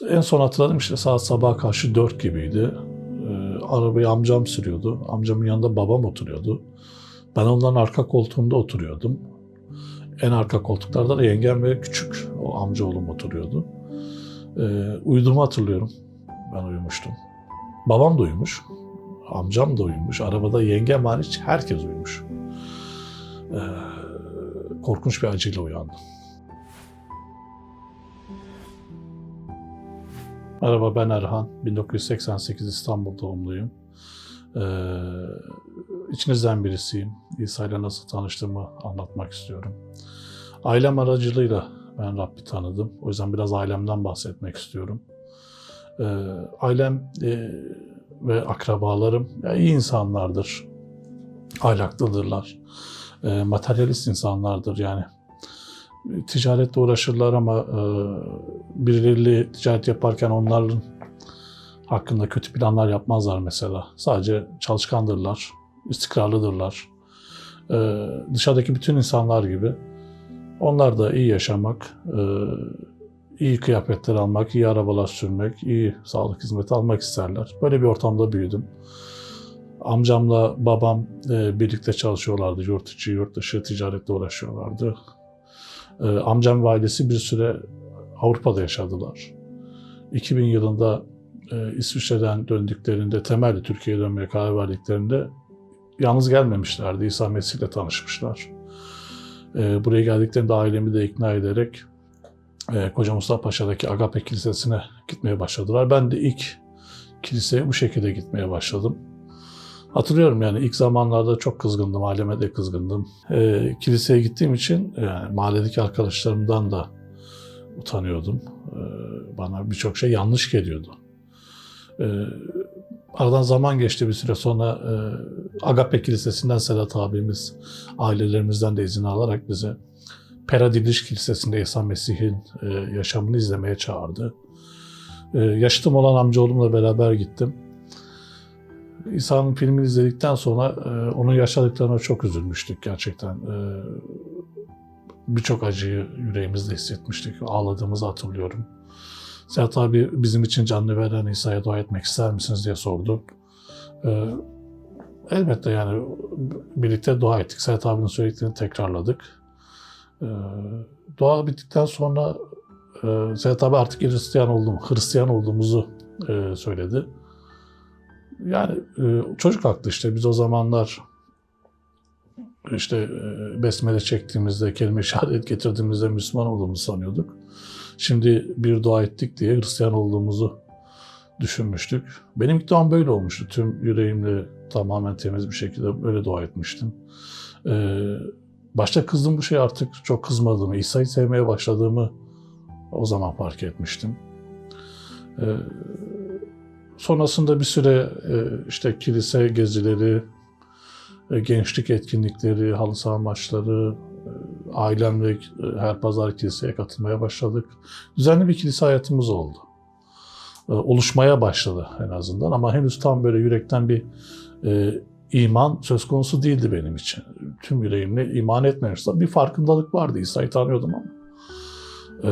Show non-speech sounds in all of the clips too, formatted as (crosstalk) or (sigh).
En son hatırladım işte saat sabaha karşı 4 gibiydi. Ee, arabayı amcam sürüyordu. Amcamın yanında babam oturuyordu. Ben onların arka koltuğunda oturuyordum. En arka koltuklarda da yengem ve küçük o amcaoğlum oturuyordu. Ee, uyuduğumu hatırlıyorum. Ben uyumuştum. Babam da uyumuş. Amcam da uyumuş. Arabada yengem hariç herkes uyumuş. Ee, korkunç bir acıyla uyandım. Merhaba ben Erhan. 1988 İstanbul doğumluyum. Ee, içinizden birisiyim. İsa ile nasıl tanıştığımı anlatmak istiyorum. Ailem aracılığıyla ben Rabbi tanıdım. O yüzden biraz ailemden bahsetmek istiyorum. Ee, ailem e, ve akrabalarım ya, iyi insanlardır. Ahlaklıdırlar. E, materyalist insanlardır yani. Ticaretle uğraşırlar ama e, birileriyle ticaret yaparken onların hakkında kötü planlar yapmazlar mesela. Sadece çalışkandırlar, istikrarlıdırlar. E, dışarıdaki bütün insanlar gibi onlar da iyi yaşamak, e, iyi kıyafetler almak, iyi arabalar sürmek, iyi sağlık hizmeti almak isterler. Böyle bir ortamda büyüdüm. Amcamla babam e, birlikte çalışıyorlardı. Yurt içi, yurt dışı ticaretle uğraşıyorlardı. E, amcam ve ailesi bir süre Avrupa'da yaşadılar. 2000 yılında e, İsviçre'den döndüklerinde, temelli Türkiye'ye dönmeye karar verdiklerinde yalnız gelmemişlerdi. İsa Mesih ile tanışmışlar. E, buraya geldiklerinde ailemi de ikna ederek e, Koca Mustafa Paşa'daki Agape Kilisesi'ne gitmeye başladılar. Ben de ilk kiliseye bu şekilde gitmeye başladım. Hatırlıyorum yani ilk zamanlarda çok kızgındım, aileme de kızgındım. E, kiliseye gittiğim için yani mahalledeki arkadaşlarımdan da utanıyordum. E, bana birçok şey yanlış geliyordu. E, aradan zaman geçti bir süre sonra e, Agape Kilisesi'nden Sedat abimiz ailelerimizden de izin alarak bize Peradiliş Kilisesi'nde İsa Mesih'in e, yaşamını izlemeye çağırdı. E, yaşıtım olan amcaoğlumla beraber gittim. İsa'nın filmini izledikten sonra e, onun yaşadıklarına çok üzülmüştük gerçekten. E, Birçok acıyı yüreğimizde hissetmiştik. Ağladığımızı hatırlıyorum. Sedat abi bizim için canlı veren İsa'ya dua etmek ister misiniz diye sordu. E, elbette yani birlikte dua ettik. Sedat abinin söylediklerini tekrarladık. E, dua bittikten sonra e, Sedat abi artık Hristiyan oldum, Hristiyan olduğumuzu e, söyledi. Yani e, çocuk haklı işte biz o zamanlar işte e, besmele çektiğimizde, kelime şehadet getirdiğimizde Müslüman olduğumuzu sanıyorduk. Şimdi bir dua ettik diye Hristiyan olduğumuzu düşünmüştük. Benim ilk duam böyle olmuştu. Tüm yüreğimle tamamen temiz bir şekilde böyle dua etmiştim. Ee, başta kızdım bu şey artık çok kızmadığımı, İsa'yı sevmeye başladığımı o zaman fark etmiştim. Ee, sonrasında bir süre e, işte kilise gezileri, e, gençlik etkinlikleri, halı saha maçları, e, ailemle her pazar kiliseye katılmaya başladık. Düzenli bir kilise hayatımız oldu. Oluşmaya başladı en azından ama henüz tam böyle yürekten bir iman söz konusu değildi benim için. Tüm yüreğimle iman etmemiştim. Bir farkındalık vardı. İsa'yı tanıyordum ama. E,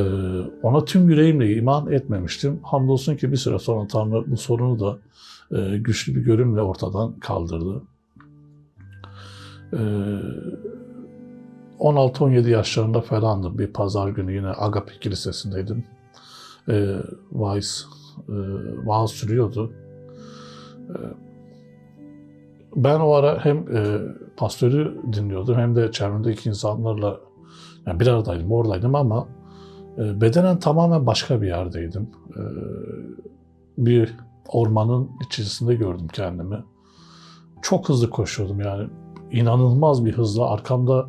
ona tüm yüreğimle iman etmemiştim. Hamdolsun ki bir süre sonra Tanrı bu sorunu da e, güçlü bir görümle ortadan kaldırdı. E, 16-17 yaşlarında falandım. Bir pazar günü yine Agape Kilisesi'ndeydim. E, vaiz, e, vaaz sürüyordu. E, ben o ara hem e, pastörü dinliyordum hem de çevremdeki insanlarla yani bir aradaydım, oradaydım ama bedenen tamamen başka bir yerdeydim. E, bir ormanın içerisinde gördüm kendimi. Çok hızlı koşuyordum yani. inanılmaz bir hızla arkamda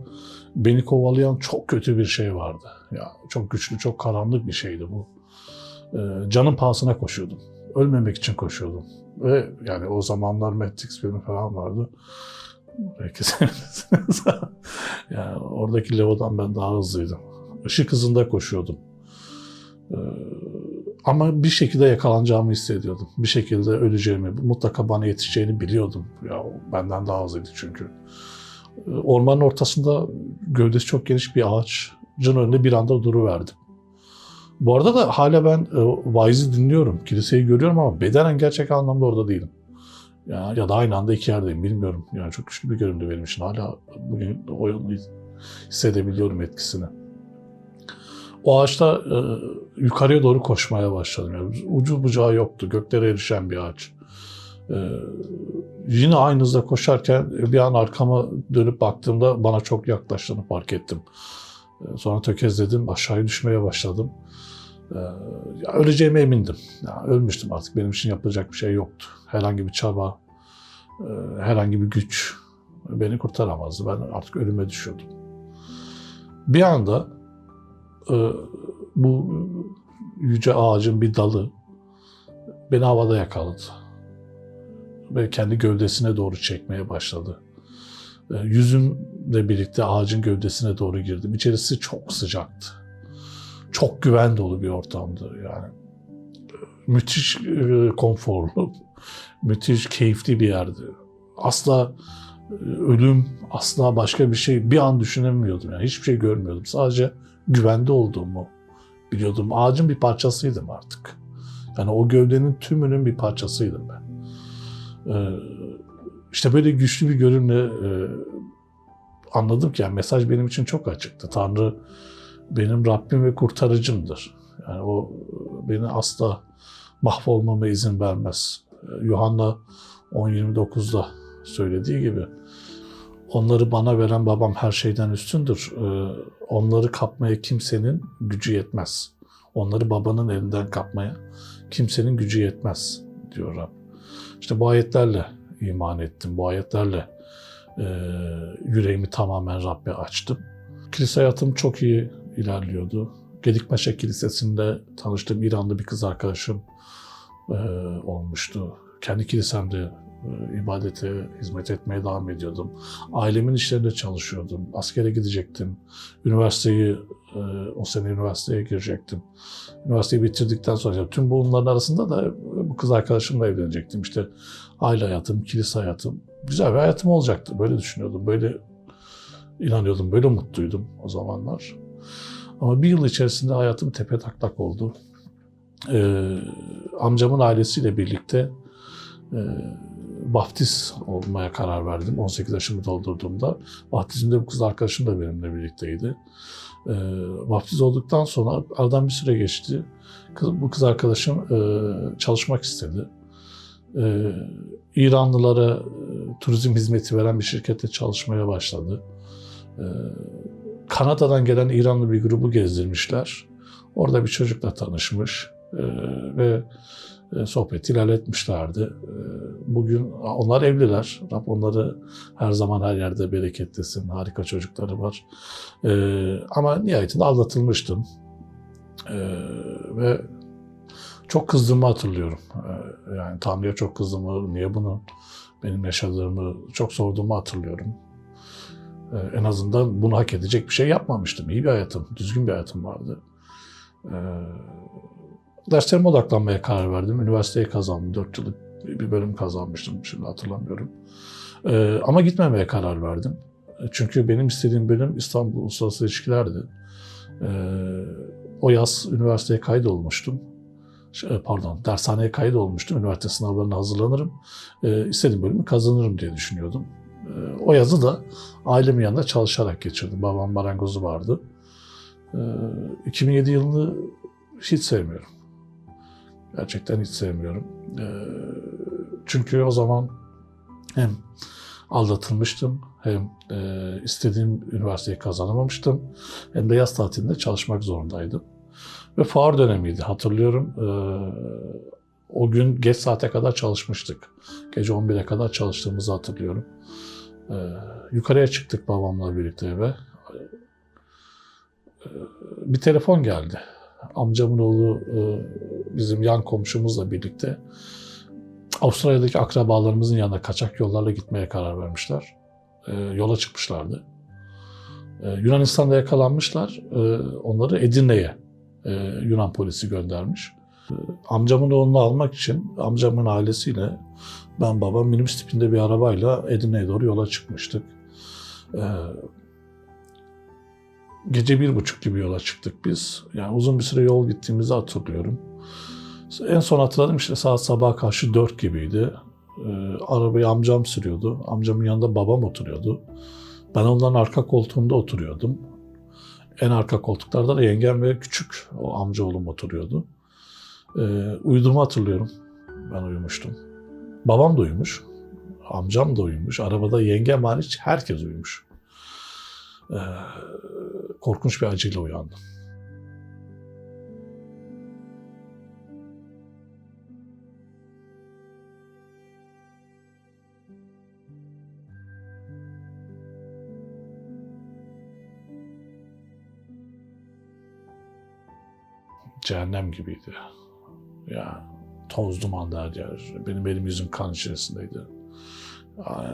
beni kovalayan çok kötü bir şey vardı. Ya çok güçlü, çok karanlık bir şeydi bu. Ee, canın pahasına koşuyordum. Ölmemek için koşuyordum. Ve yani o zamanlar Matrix filmi falan vardı. Belki (laughs) seyrettiyseniz. yani oradaki Leo'dan ben daha hızlıydım. Işık hızında koşuyordum. Ee, ama bir şekilde yakalanacağımı hissediyordum. Bir şekilde öleceğimi, mutlaka bana yetişeceğini biliyordum. Ya benden daha hızlıydı çünkü. Ee, Ormanın ortasında gövdesi çok geniş bir ağaçın önünde bir anda duruverdim. Bu arada da hala ben e, vaizi dinliyorum. Kiliseyi görüyorum ama bedenen gerçek anlamda orada değilim. Ya, ya da aynı anda iki yerdeyim bilmiyorum. Yani çok güçlü bir görüntü benim için. Hala bugün o hissedebiliyorum etkisini. O ağaçta e, yukarıya doğru koşmaya başladım. Yani ucu bucağı yoktu. Göklere erişen bir ağaç. E, yine aynı hızda koşarken bir an arkama dönüp baktığımda bana çok yaklaştığını fark ettim. E, sonra tökezledim. Aşağıya düşmeye başladım. E, ya öleceğime emindim. Ya ölmüştüm artık. Benim için yapılacak bir şey yoktu. Herhangi bir çaba, e, herhangi bir güç beni kurtaramazdı. Ben artık ölüme düşüyordum. Bir anda bu yüce ağacın bir dalı beni havada yakaladı. Ve kendi gövdesine doğru çekmeye başladı. E, yüzümle birlikte ağacın gövdesine doğru girdim. İçerisi çok sıcaktı. Çok güven dolu bir ortamdı yani. Müthiş e, konforlu, (laughs) müthiş keyifli bir yerdi. Asla e, ölüm, asla başka bir şey bir an düşünemiyordum. Yani hiçbir şey görmüyordum. Sadece güvende olduğumu biliyordum. Ağacın bir parçasıydım artık. Yani o gövdenin tümünün bir parçasıydım ben. Ee, işte böyle güçlü bir görünümle e, anladım ki yani mesaj benim için çok açıktı. Tanrı benim Rabbim ve kurtarıcımdır. Yani o beni asla mahvolmama izin vermez. Ee, Yuhanna 10.29'da söylediği gibi onları bana veren babam her şeyden üstündür. Ee, onları kapmaya kimsenin gücü yetmez. Onları babanın elinden kapmaya kimsenin gücü yetmez diyor Rab. İşte bu ayetlerle iman ettim. Bu ayetlerle e, yüreğimi tamamen Rabbe açtım. Kilise hayatım çok iyi ilerliyordu. Gedikpaşa Kilisesi'nde tanıştığım İranlı bir kız arkadaşım e, olmuştu. Kendi kilisemde ibadete, hizmet etmeye devam ediyordum. Ailemin işlerinde çalışıyordum. Askere gidecektim. Üniversiteyi, e, o sene üniversiteye girecektim. Üniversiteyi bitirdikten sonra tüm bunların arasında da bu kız arkadaşımla evlenecektim. İşte aile hayatım, kilise hayatım. Güzel bir hayatım olacaktı. Böyle düşünüyordum. Böyle inanıyordum. Böyle mutluydum o zamanlar. Ama bir yıl içerisinde hayatım tepe taklak oldu. Ee, amcamın ailesiyle birlikte e, vaftiz olmaya karar verdim. 18 yaşımı doldurduğumda. Vaftizimde bu kız arkadaşım da benimle birlikteydi. E, vaftiz olduktan sonra aradan bir süre geçti. Kız, bu kız arkadaşım e, çalışmak istedi. E, İranlılara e, turizm hizmeti veren bir şirkette çalışmaya başladı. E, Kanada'dan gelen İranlı bir grubu gezdirmişler. Orada bir çocukla tanışmış e, ve e, sohbet ilerletmişlerdi. E, bugün onlar evliler. Rab onları her zaman her yerde bereketlesin. Harika çocukları var. E, ama nihayetinde aldatılmıştım. Ve çok kızdığımı hatırlıyorum. Yani Tanrı'ya çok kızdığımı, niye bunu benim yaşadığımı çok sorduğumu hatırlıyorum. En azından bunu hak edecek bir şey yapmamıştım. İyi bir hayatım, düzgün bir hayatım vardı. Derslerime odaklanmaya karar verdim. Üniversiteyi kazandım. Dört yıllık bir bölüm kazanmıştım. Şimdi hatırlamıyorum. Ee, ama gitmemeye karar verdim. Çünkü benim istediğim bölüm İstanbul Uluslararası İlişkilerdi. Ee, o yaz üniversiteye kaydolmuştum. Şey, pardon, dershaneye kaydolmuştum. Üniversite sınavlarına hazırlanırım. Ee, istediğim bölümü kazanırım diye düşünüyordum. Ee, o yazı da ailemin yanında çalışarak geçirdim. Babam marangozu vardı. Ee, 2007 yılını hiç sevmiyorum. Gerçekten hiç sevmiyorum. Ee, çünkü o zaman hem aldatılmıştım hem e, istediğim üniversiteyi kazanamamıştım hem de yaz tatilinde çalışmak zorundaydım. Ve fuar dönemiydi hatırlıyorum. Ee, o gün geç saate kadar çalışmıştık. Gece 11'e kadar çalıştığımızı hatırlıyorum. Ee, yukarıya çıktık babamla birlikte eve. Bir telefon geldi amcamın oğlu e, bizim yan komşumuzla birlikte Avustralya'daki akrabalarımızın yanına kaçak yollarla gitmeye karar vermişler. E, yola çıkmışlardı. E, Yunanistan'da yakalanmışlar. Onları Edirne'ye Yunan polisi göndermiş. Amcamın oğlunu almak için amcamın ailesiyle ben babam minibüs tipinde bir arabayla Edirne'ye doğru yola çıkmıştık. Gece bir buçuk gibi yola çıktık biz. Yani uzun bir süre yol gittiğimizi hatırlıyorum. En son hatırladım işte saat sabaha karşı dört gibiydi. Ee, arabayı amcam sürüyordu. Amcamın yanında babam oturuyordu. Ben onların arka koltuğunda oturuyordum. En arka koltuklarda da yengem ve küçük o amcaoğlum oturuyordu. Ee, uyuduğumu hatırlıyorum. Ben uyumuştum. Babam da uyumuş. Amcam da uyumuş. Arabada yengem hariç herkes uyumuş. Ee, korkunç bir acıyla uyandım. Cehennem gibiydi. Ya toz duman her yer. Benim elim yüzüm kan içerisindeydi.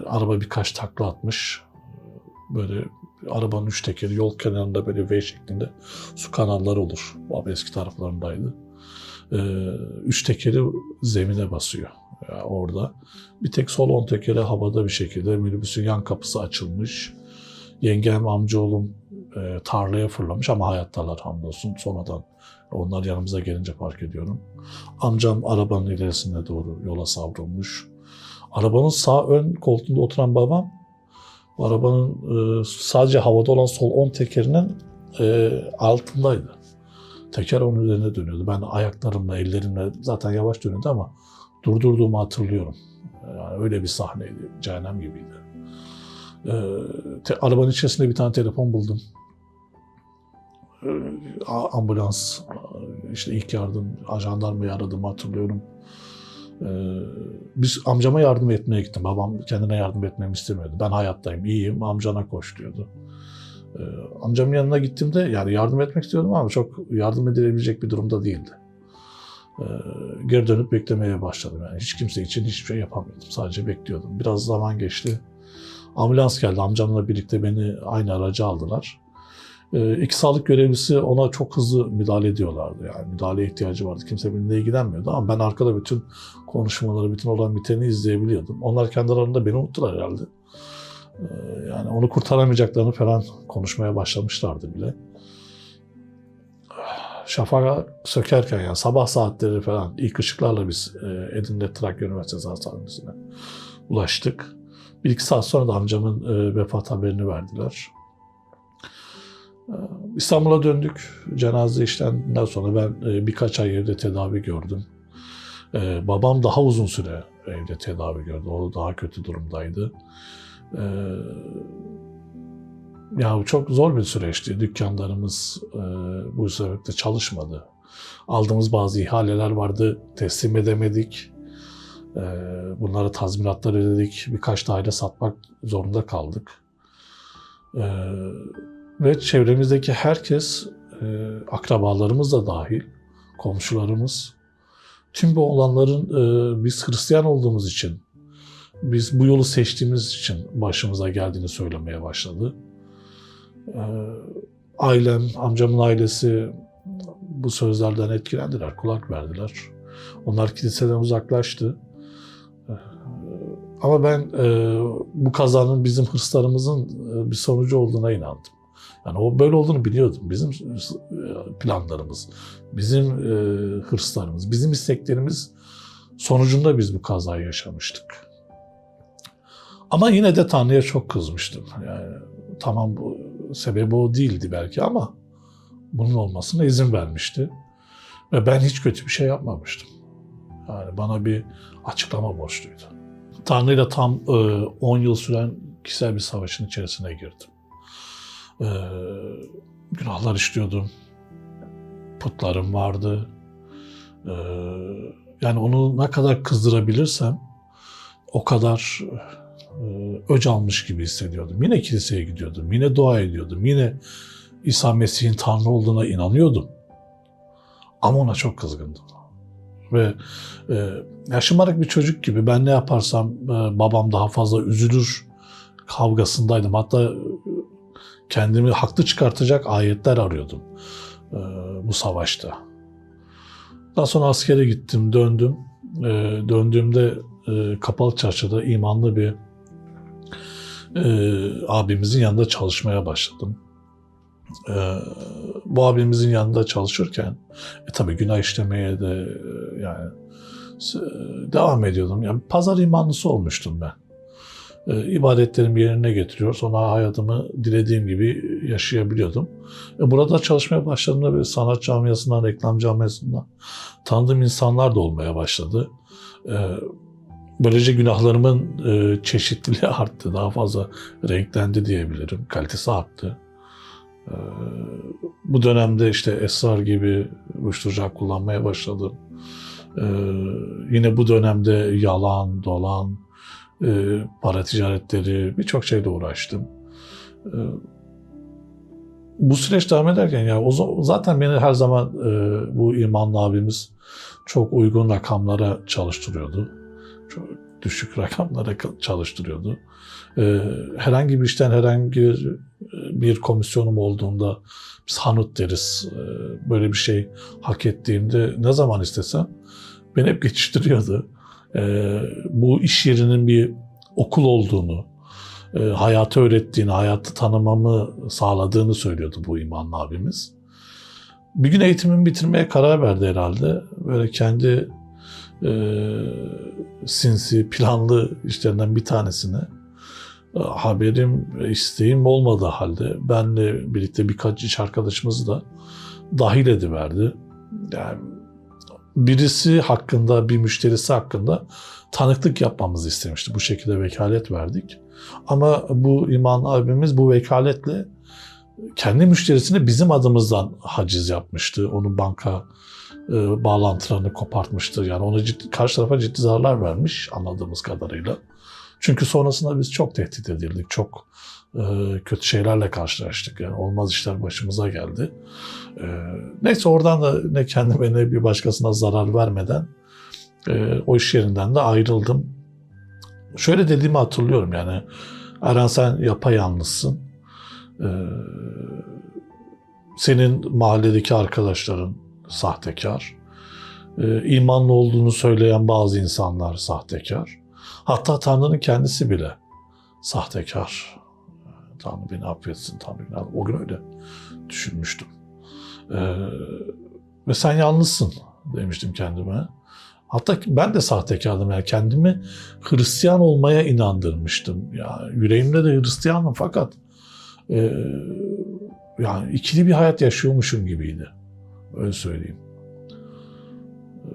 Araba birkaç takla atmış. Böyle arabanın üç tekeri yol kenarında böyle V şeklinde su kanalları olur. Bu eski taraflarındaydı. Ee, üç tekeri zemine basıyor ya orada. Bir tek sol on tekeri havada bir şekilde minibüsün yan kapısı açılmış. Yengem, amcaoğlum e, tarlaya fırlamış ama hayattalar hamdolsun. Sonradan onlar yanımıza gelince fark ediyorum. Amcam arabanın ilerisine doğru yola savrulmuş. Arabanın sağ ön koltuğunda oturan babam arabanın e, sadece havada olan sol 10 tekerinin e, altındaydı. Teker onun üzerine dönüyordu. Ben ayaklarımla, ellerimle zaten yavaş dönüyordu ama durdurduğumu hatırlıyorum. Yani öyle bir sahneydi. Cehennem gibiydi. E, arabanın içerisinde bir tane telefon buldum. Ambulans, işte ilk yardım, jandarmayı aradığımı hatırlıyorum. Ee, biz amcama yardım etmeye gittim. Babam kendine yardım etmemi istemiyordu. Ben hayattayım, iyiyim, amcana koş diyordu. Ee, amcamın yanına gittiğimde yani yardım etmek istiyordum ama çok yardım edilebilecek bir durumda değildi. Ee, geri dönüp beklemeye başladım. Yani hiç kimse için hiçbir şey yapamıyordum. Sadece bekliyordum. Biraz zaman geçti. Ambulans geldi. Amcamla birlikte beni aynı araca aldılar. Ee, iki sağlık görevlisi ona çok hızlı müdahale ediyorlardı. Yani müdahaleye ihtiyacı vardı. Kimse benimle ilgilenmiyordu ama ben arkada bütün konuşmaları, bütün olan biteni izleyebiliyordum. Onlar kendi aralarında beni unuttular herhalde. Ee, yani onu kurtaramayacaklarını falan konuşmaya başlamışlardı bile. Şafaka sökerken yani sabah saatleri falan ilk ışıklarla biz e, Edirne Trakya Üniversitesi Hastanesi'ne ulaştık. Bir iki saat sonra da amcamın e, vefat haberini verdiler. İstanbul'a döndük. Cenaze işlendikten sonra ben e, birkaç ay evde tedavi gördüm. E, babam daha uzun süre evde tedavi gördü. O daha kötü durumdaydı. E, ya çok zor bir süreçti. Dükkanlarımız bu sebeple çalışmadı. Aldığımız bazı ihaleler vardı. Teslim edemedik. Bunlara tazminatlar ödedik. Birkaç daire satmak zorunda kaldık. Ve çevremizdeki herkes, e, akrabalarımız da dahil, komşularımız, tüm bu olanların e, biz Hristiyan olduğumuz için, biz bu yolu seçtiğimiz için başımıza geldiğini söylemeye başladı. E, ailem, amcamın ailesi bu sözlerden etkilendiler, kulak verdiler. Onlar kiliseden uzaklaştı. Ama ben bu kazanın bizim hırslarımızın bir sonucu olduğuna inandım. Yani o böyle olduğunu biliyordum. Bizim planlarımız, bizim e, hırslarımız, bizim isteklerimiz sonucunda biz bu kazayı yaşamıştık. Ama yine de Tanrı'ya çok kızmıştım. Yani tamam bu sebebi o değildi belki ama bunun olmasına izin vermişti. Ve ben hiç kötü bir şey yapmamıştım. Yani bana bir açıklama borçluydu. Tanrı'yla tam e, 10 yıl süren kişisel bir savaşın içerisine girdim e, günahlar işliyordum. Putlarım vardı. E, yani onu ne kadar kızdırabilirsem o kadar e, öc almış gibi hissediyordum. Yine kiliseye gidiyordum, yine dua ediyordum, yine İsa Mesih'in Tanrı olduğuna inanıyordum. Ama ona çok kızgındım. Ve e, ya bir çocuk gibi ben ne yaparsam e, babam daha fazla üzülür kavgasındaydım. Hatta kendimi haklı çıkartacak ayetler arıyordum e, bu savaşta. Daha sonra askere gittim, döndüm. E, döndüğümde e, Kapalı Çarşı'da imanlı bir e, abimizin yanında çalışmaya başladım. e, bu abimizin yanında çalışırken e, tabii günah işlemeye de e, yani devam ediyordum. Yani pazar imanlısı olmuştum ben. E, ibadetlerimi yerine getiriyor. Sonra hayatımı dilediğim gibi yaşayabiliyordum. E, burada çalışmaya başladığımda böyle sanat camiasından, reklam camiasından tanıdığım insanlar da olmaya başladı. E, böylece günahlarımın çeşitliliği (laughs) arttı. Daha fazla renklendi diyebilirim. Kalitesi arttı. Bu dönemde işte esrar gibi uyuşturucu kullanmaya başladım. Yine bu dönemde yalan, dolan, e, para ticaretleri birçok şeyle uğraştım. E, bu süreç devam ederken ya o za- zaten beni her zaman e, bu imanlı abimiz çok uygun rakamlara çalıştırıyordu. Çok düşük rakamlara ka- çalıştırıyordu. E, herhangi bir işten herhangi bir, bir komisyonum olduğunda biz hanut deriz. E, böyle bir şey hak ettiğimde ne zaman istesem beni hep geçiştiriyordu. E, bu iş yerinin bir okul olduğunu, e, hayatı öğrettiğini, hayatı tanımamı sağladığını söylüyordu bu imanlı abimiz. Bir gün eğitimimi bitirmeye karar verdi herhalde. Böyle kendi e, sinsi, planlı işlerinden bir tanesine e, haberim, isteğim olmadığı halde benle birlikte birkaç iş arkadaşımızı da dahil ediverdi. Yani birisi hakkında, bir müşterisi hakkında tanıklık yapmamızı istemişti. Bu şekilde vekalet verdik. Ama bu iman abimiz bu vekaletle kendi müşterisine bizim adımızdan haciz yapmıştı. Onun banka e, bağlantılarını kopartmıştı. Yani ona ciddi, karşı tarafa ciddi zararlar vermiş anladığımız kadarıyla. Çünkü sonrasında biz çok tehdit edildik. Çok kötü şeylerle karşılaştık. Yani olmaz işler başımıza geldi. E, neyse oradan da ne kendime ne bir başkasına zarar vermeden e, o iş yerinden de ayrıldım. Şöyle dediğimi hatırlıyorum yani. Eren sen yapayalnızsın. E, senin mahalledeki arkadaşların sahtekar. İmanlı olduğunu söyleyen bazı insanlar sahtekar. Hatta Tanrı'nın kendisi bile sahtekar. Tanrı beni affetsin, Tanrı beni affetsin. O gün öyle düşünmüştüm. Ee, ve sen yalnızsın demiştim kendime. Hatta ben de sahtekardım yani kendimi Hristiyan olmaya inandırmıştım. Ya yüreğimde de Hristiyanım fakat e, yani ikili bir hayat yaşıyormuşum gibiydi. Öyle söyleyeyim. Ee,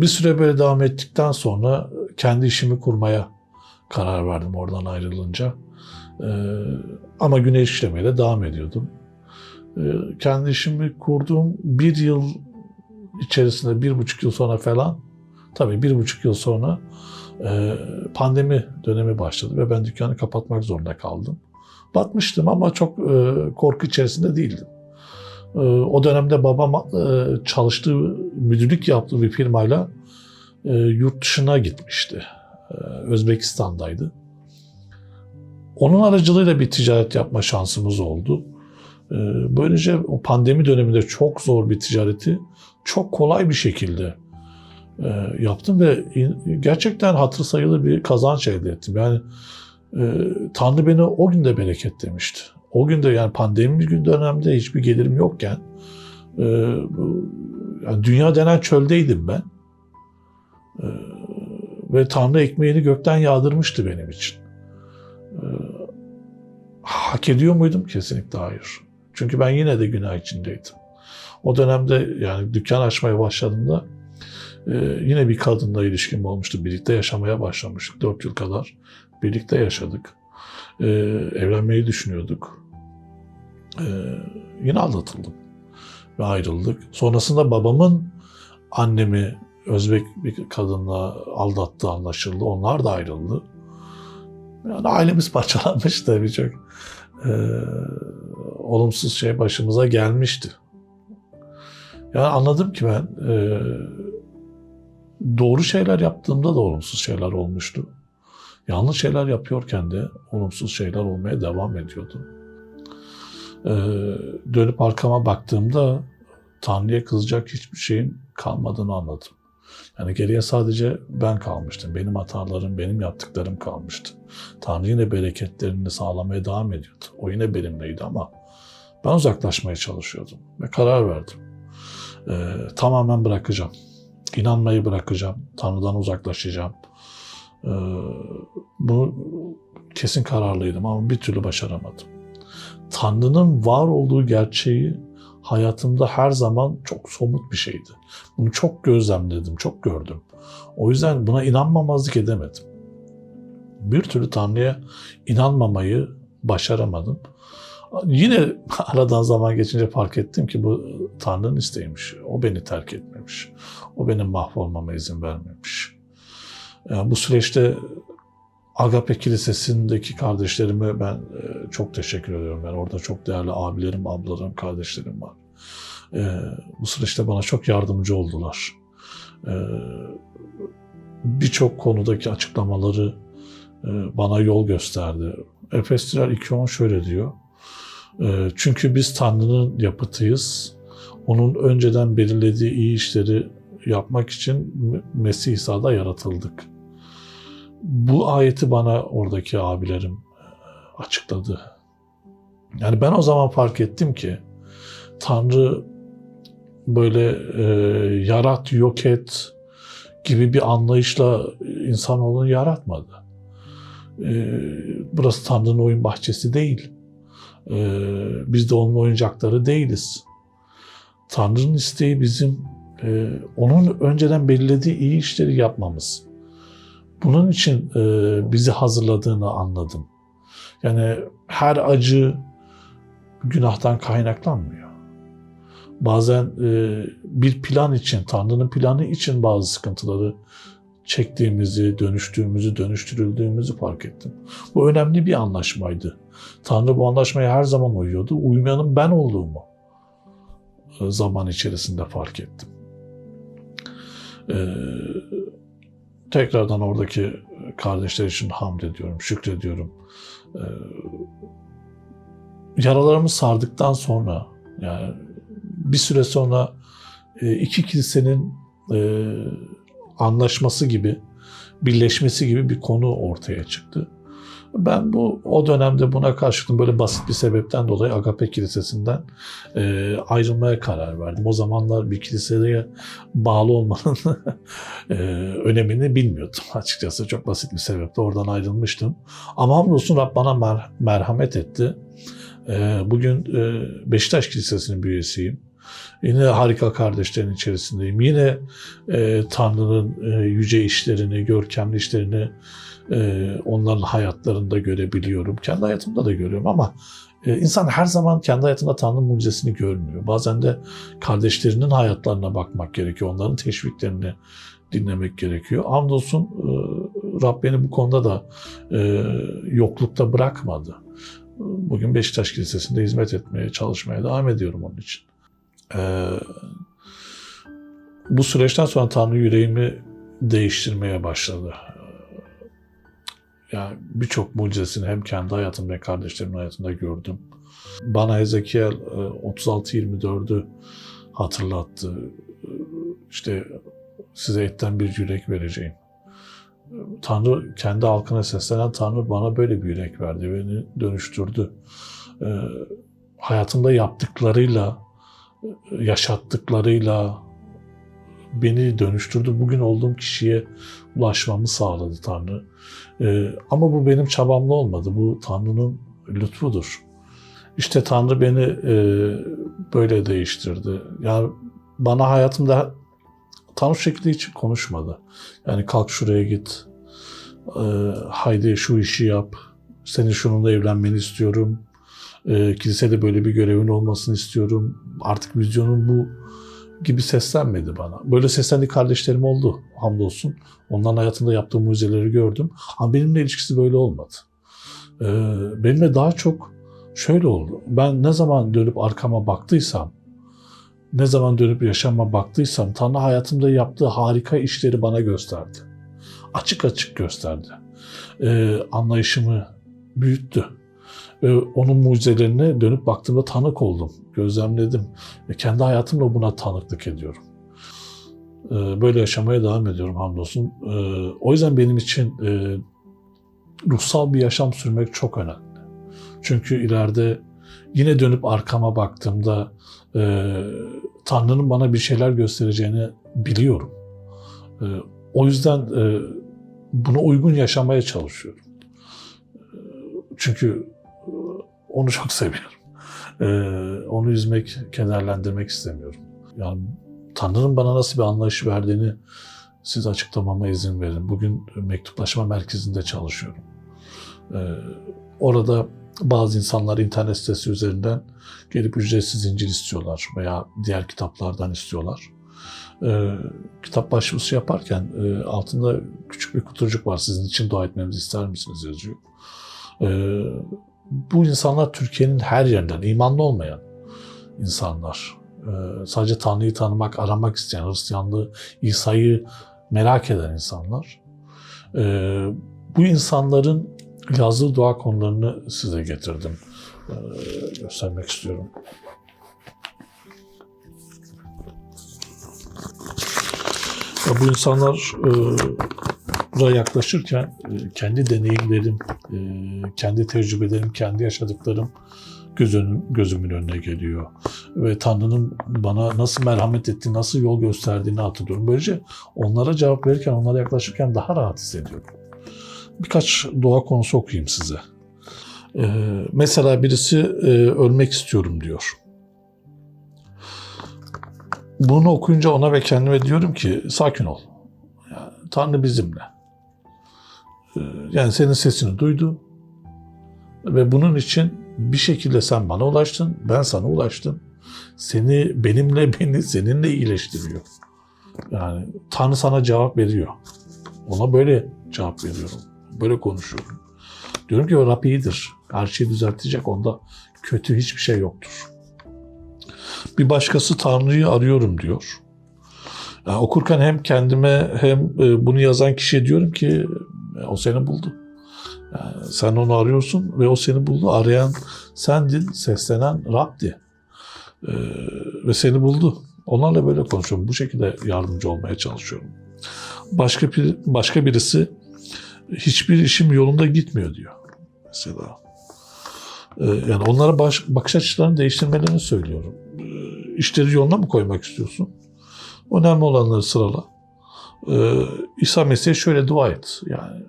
Bir süre böyle devam ettikten sonra kendi işimi kurmaya karar verdim oradan ayrılınca. Ee, ama güneş işlemeye de devam ediyordum. Ee, kendi işimi kurduğum bir yıl içerisinde, bir buçuk yıl sonra falan, tabii bir buçuk yıl sonra e, pandemi dönemi başladı ve ben dükkanı kapatmak zorunda kaldım. Batmıştım ama çok e, korku içerisinde değildim. E, o dönemde babam çalıştığı, müdürlük yaptığı bir firmayla e, yurt dışına gitmişti. Özbekistan'daydı. Onun aracılığıyla bir ticaret yapma şansımız oldu. E, böylece o pandemi döneminde çok zor bir ticareti çok kolay bir şekilde e, yaptım ve gerçekten hatır sayılır bir kazanç elde ettim. Yani e, Tanrı beni o gün de bereketlemişti. O gün de yani pandemi gün dönemde hiçbir gelirim yokken e, yani dünya denen çöldeydim ben. Ve Tanrı ekmeğini gökten yağdırmıştı benim için. Hak ediyor muydum? Kesinlikle hayır. Çünkü ben yine de günah içindeydim. O dönemde yani dükkan açmaya başladığımda e, yine bir kadınla ilişkim olmuştu. Birlikte yaşamaya başlamıştık. Dört yıl kadar birlikte yaşadık. E, evlenmeyi düşünüyorduk. E, yine aldatıldım ve ayrıldık. Sonrasında babamın annemi Özbek bir kadınla aldattığı anlaşıldı. Onlar da ayrıldı. Yani ailemiz (laughs) parçalanmıştı birçok e, olumsuz şey başımıza gelmişti. Yani anladım ki ben e, doğru şeyler yaptığımda da olumsuz şeyler olmuştu. Yanlış şeyler yapıyorken de olumsuz şeyler olmaya devam ediyordu. E, dönüp arkama baktığımda Tanrı'ya kızacak hiçbir şeyin kalmadığını anladım. Yani geriye sadece ben kalmıştım. Benim hatalarım, benim yaptıklarım kalmıştı. Tanrı yine bereketlerini sağlamaya devam ediyordu. O yine benimleydi ama Ben uzaklaşmaya çalışıyordum ve karar verdim. Ee, tamamen bırakacağım. İnanmayı bırakacağım. Tanrı'dan uzaklaşacağım. Ee, bunu kesin kararlıydım ama bir türlü başaramadım. Tanrı'nın var olduğu gerçeği hayatımda her zaman çok somut bir şeydi. Bunu çok gözlemledim, çok gördüm. O yüzden buna inanmamazlık edemedim. Bir türlü Tanrı'ya inanmamayı başaramadım. Yine (laughs) aradan zaman geçince fark ettim ki bu Tanrı'nın isteğiymiş. O beni terk etmemiş. O benim mahvolmama izin vermemiş. Yani bu süreçte Agape Kilisesi'ndeki kardeşlerime ben e, çok teşekkür ediyorum. Ben orada çok değerli abilerim, ablalarım, kardeşlerim var. E, bu süreçte bana çok yardımcı oldular. E, Birçok konudaki açıklamaları e, bana yol gösterdi. Efesliler 2.10 şöyle diyor. E, Çünkü biz Tanrı'nın yapıtıyız. Onun önceden belirlediği iyi işleri yapmak için Mesih İsa'da yaratıldık. Bu ayeti bana oradaki abilerim e, açıkladı. Yani ben o zaman fark ettim ki Tanrı böyle e, yarat yok et gibi bir anlayışla insanoğlunu yaratmadı. E, burası Tanrı'nın oyun bahçesi değil. E, biz de onun oyuncakları değiliz. Tanrı'nın isteği bizim e, onun önceden belirlediği iyi işleri yapmamız. Bunun için e, bizi hazırladığını anladım. Yani her acı günahtan kaynaklanmıyor. Bazen e, bir plan için, Tanrı'nın planı için bazı sıkıntıları çektiğimizi, dönüştüğümüzü, dönüştürüldüğümüzü fark ettim. Bu önemli bir anlaşmaydı. Tanrı bu anlaşmaya her zaman uyuyordu. Uymayanın ben olduğumu e, zaman içerisinde fark ettim. Ee, tekrardan oradaki kardeşler için hamd ediyorum, şükrediyorum. Ee, yaralarımı sardıktan sonra yani bir süre sonra e, iki kilisenin e, anlaşması gibi, birleşmesi gibi bir konu ortaya çıktı. Ben bu o dönemde buna karşılık böyle basit bir sebepten dolayı Agape Kilisesi'nden e, ayrılmaya karar verdim. O zamanlar bir kiliseye bağlı olmanın (laughs) e, önemini bilmiyordum (laughs) açıkçası. Çok basit bir sebeple oradan ayrılmıştım. Ama hamdolsun Rab bana mer- merhamet etti. E, bugün e, Beşiktaş Kilisesi'nin bir üyesiyim. Yine harika kardeşlerin içerisindeyim. Yine e, Tanrı'nın e, yüce işlerini, görkemli işlerini e, onların hayatlarında görebiliyorum. Kendi hayatımda da görüyorum ama e, insan her zaman kendi hayatında Tanrı'nın mucizesini görmüyor. Bazen de kardeşlerinin hayatlarına bakmak gerekiyor. Onların teşviklerini dinlemek gerekiyor. Hamdolsun e, Rab beni bu konuda da e, yoklukta bırakmadı. Bugün Beşiktaş Kilisesi'nde hizmet etmeye, çalışmaya devam ediyorum onun için. E, bu süreçten sonra Tanrı yüreğimi değiştirmeye başladı. Yani birçok mucizesini hem kendi hayatımda hem kardeşlerimin hayatında gördüm. Bana Ezekiel 36-24'ü hatırlattı. İşte size etten bir yürek vereceğim. Tanrı kendi halkına seslenen Tanrı bana böyle bir yürek verdi. Beni dönüştürdü. Hayatımda yaptıklarıyla, yaşattıklarıyla beni dönüştürdü. Bugün olduğum kişiye ulaşmamı sağladı Tanrı. Ee, ama bu benim çabamla olmadı. Bu Tanrı'nın lütfudur. İşte Tanrı beni e, böyle değiştirdi. Yani bana hayatımda Tanrı şekli hiç konuşmadı. Yani kalk şuraya git, e, haydi şu işi yap, senin şununla evlenmeni istiyorum, e, kilisede böyle bir görevin olmasını istiyorum, artık vizyonun bu gibi seslenmedi bana. Böyle seslendi kardeşlerim oldu hamdolsun. Onların hayatında yaptığı mucizeleri gördüm. Ama benimle ilişkisi böyle olmadı. Ee, benimle daha çok şöyle oldu. Ben ne zaman dönüp arkama baktıysam, ne zaman dönüp yaşama baktıysam Tanrı hayatımda yaptığı harika işleri bana gösterdi. Açık açık gösterdi. Ee, anlayışımı büyüttü. Ve onun mucizelerine dönüp baktığımda tanık oldum, gözlemledim. Ve kendi hayatımla buna tanıklık ediyorum. Ee, böyle yaşamaya devam ediyorum hamdolsun. Ee, o yüzden benim için e, ruhsal bir yaşam sürmek çok önemli. Çünkü ileride yine dönüp arkama baktığımda e, Tanrı'nın bana bir şeyler göstereceğini biliyorum. E, o yüzden e, buna uygun yaşamaya çalışıyorum. Çünkü onu çok (laughs) seviyorum. E, onu üzmek, kederlendirmek istemiyorum. Yani Tanrı'nın bana nasıl bir anlayış verdiğini siz açıklamama izin verin. Bugün mektuplaşma merkezinde çalışıyorum. Ee, orada bazı insanlar internet sitesi üzerinden gelip ücretsiz İncil istiyorlar veya diğer kitaplardan istiyorlar. Ee, kitap başvurusu yaparken e, altında küçük bir kutucuk var. Sizin için dua etmemizi ister misiniz yazıyor. Ee, bu insanlar Türkiye'nin her yerinden, imanlı olmayan insanlar. Ee, sadece Tanrı'yı tanımak, aramak isteyen, Hristiyanlığı, İsa'yı merak eden insanlar. Ee, bu insanların yazdığı dua konularını size getirdim. Ee, göstermek istiyorum. Bu insanlar e, buraya yaklaşırken e, kendi deneyimlerim, e, kendi tecrübelerim, kendi yaşadıklarım gözünün, gözümün önüne geliyor. Ve Tanrı'nın bana nasıl merhamet ettiğini, nasıl yol gösterdiğini hatırlıyorum. Böylece onlara cevap verirken, onlara yaklaşırken daha rahat hissediyorum. Birkaç dua konusu okuyayım size. Ee, mesela birisi e, ölmek istiyorum diyor. Bunu okuyunca ona ve kendime diyorum ki sakin ol. Tanrı bizimle. Ee, yani senin sesini duydu ve bunun için bir şekilde sen bana ulaştın, ben sana ulaştım. Seni benimle (laughs) beni seninle iyileştiriyor. Yani Tanrı sana cevap veriyor. Ona böyle cevap veriyorum. Böyle konuşuyorum. Diyorum ki o Rab iyidir. Her şeyi düzeltecek. Onda kötü hiçbir şey yoktur. Bir başkası Tanrı'yı arıyorum diyor. Yani okurken hem kendime hem e, bunu yazan kişiye diyorum ki o seni buldu. Yani sen onu arıyorsun ve o seni buldu. Arayan sendin, seslenen Rab'di. Ee, ve seni buldu. Onlarla böyle konuşuyorum. Bu şekilde yardımcı olmaya çalışıyorum. Başka bir başka birisi hiçbir işim yolunda gitmiyor diyor. Mesela. Ee, yani onlara baş, bakış açılarını değiştirmelerini söylüyorum. Ee, işleri yoluna mı koymak istiyorsun? Önemli olanları sırala. Ee, İsa Mesih'e şöyle dua et. Yani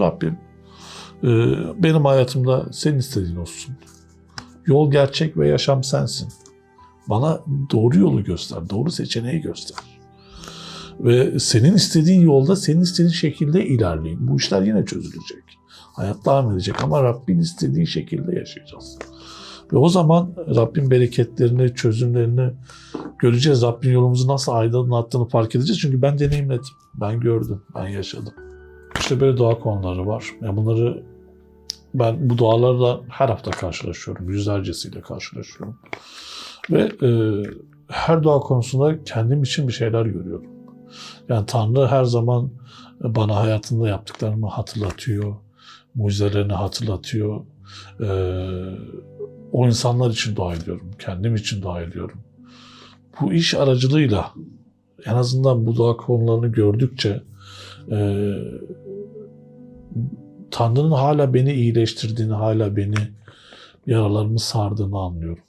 Rabbim e, benim hayatımda senin istediğin olsun. Yol gerçek ve yaşam sensin. Bana doğru yolu göster, doğru seçeneği göster. Ve senin istediğin yolda, senin istediğin şekilde ilerleyin. Bu işler yine çözülecek. Hayat devam edecek ama Rabbin istediği şekilde yaşayacağız. Ve o zaman Rabbin bereketlerini, çözümlerini göreceğiz. Rabbin yolumuzu nasıl aydınlattığını fark edeceğiz. Çünkü ben deneyimledim, ben gördüm, ben yaşadım. İşte böyle dua konuları var. Yani bunları ben bu dualarla her hafta karşılaşıyorum. Yüzlercesiyle karşılaşıyorum. Ve e, her dua konusunda kendim için bir şeyler görüyorum. Yani Tanrı her zaman bana hayatında yaptıklarımı hatırlatıyor. Mucizelerini hatırlatıyor. E, o insanlar için dua ediyorum. Kendim için dua ediyorum. Bu iş aracılığıyla en azından bu dua konularını gördükçe e, Tanrı'nın hala beni iyileştirdiğini, hala beni yaralarımı sardığını anlıyorum.